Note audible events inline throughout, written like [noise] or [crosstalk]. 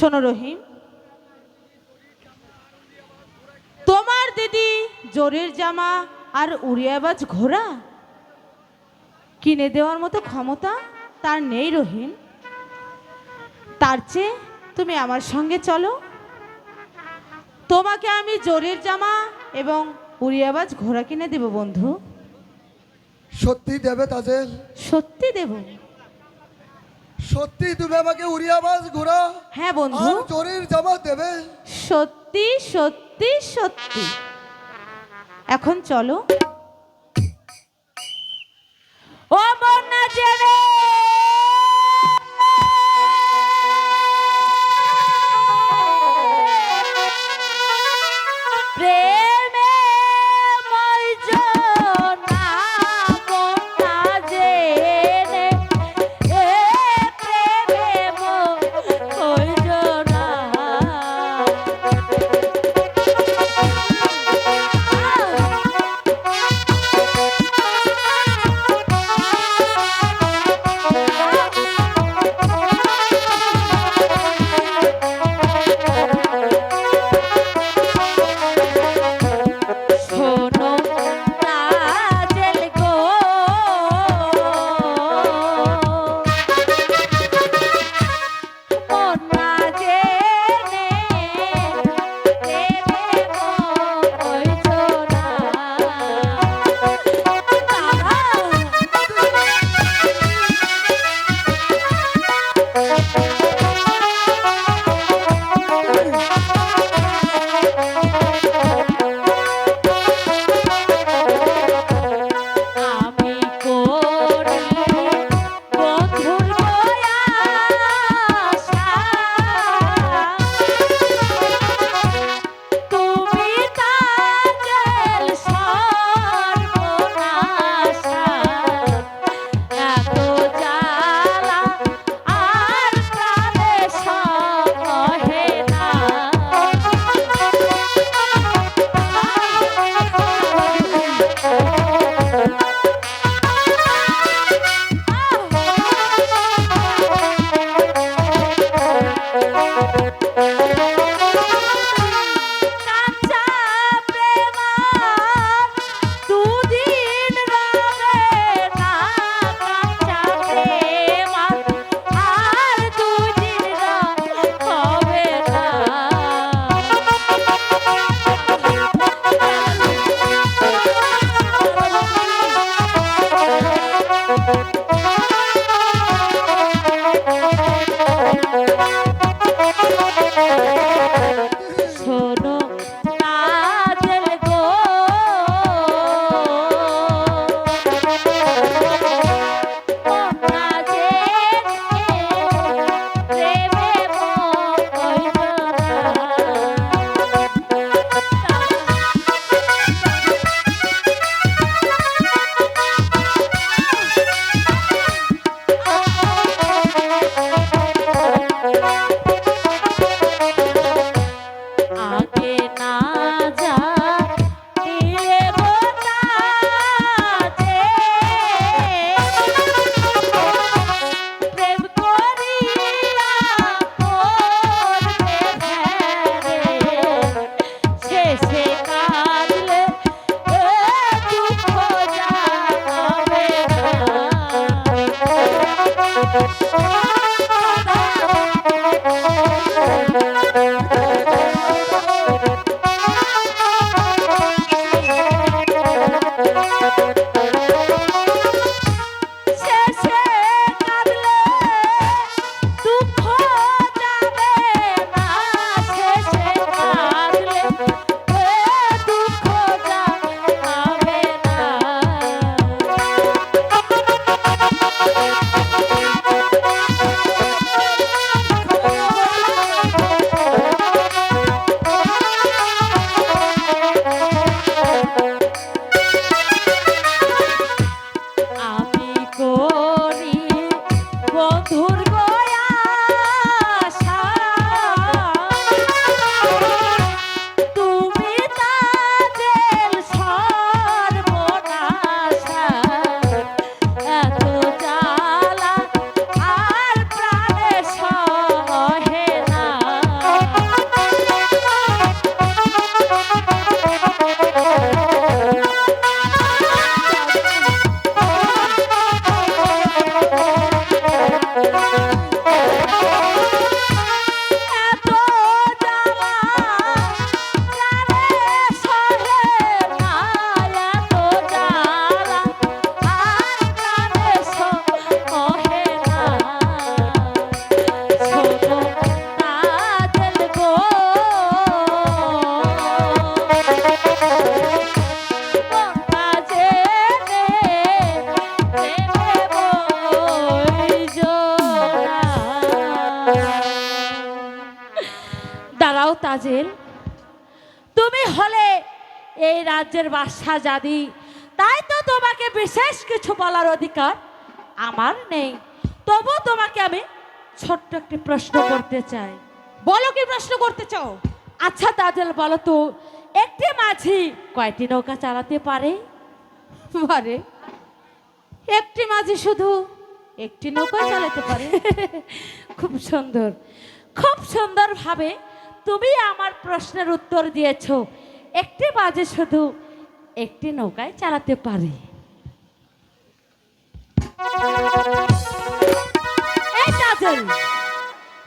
শোনো রহিম। তোমার দিদি জোরের জামা আর উড়িয়াবাজ ঘোড়া? কিনে দেওয়ার মতো ক্ষমতা তার নেই রহিম। তার চেয়ে তুমি আমার সঙ্গে চলো। তোমাকে আমি জোরের জামা এবং উড়িয়াবাজ ঘোড়া কিনে দেব বন্ধু। সত্যি দেবে তাদের সত্যি দেব। সত্যি তুমি আমাকে উড়িয়া বাস ঘোরা হ্যাঁ বন্ধু। আর চোরের জামা দেবে। সত্যি সত্যি সত্যি। এখন চলো। ও বন্যা জেনে আছে তুমি হলে এই রাজ্যের বাদশাহ জাদি। তাই তো তোমাকে বিশেষ কিছু বলার অধিকার আমার নেই। তবু তোমাকে আমি ছোট্ট একটি প্রশ্ন করতে চাই। বলো কি প্রশ্ন করতে চাও? আচ্ছা তাজেল বলো তো একটি মাঝি কয়টি নৌকা চালাতে পারে? পারে। একটি মাঝি শুধু একটি নৌকা চালাতে পারে? [laughs] খুব সুন্দর। খুব সুন্দরভাবে তুমি আমার প্রশ্নের উত্তর দিয়েছ। একটি বাজে শুধু একটি নৌকায় চালাতে পারে।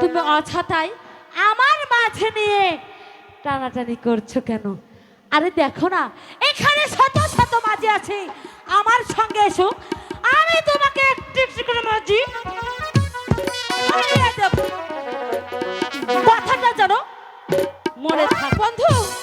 তুমি অছাতাই আমার মাঝে নিয়ে টানাটানি করছ কেন? আরে দেখো না, এখানে শত শত মাঝে আছে। আমার সঙ্গে এসো। আমি তোমাকে একটু মাঝি। কথাটা জানো one, one, two.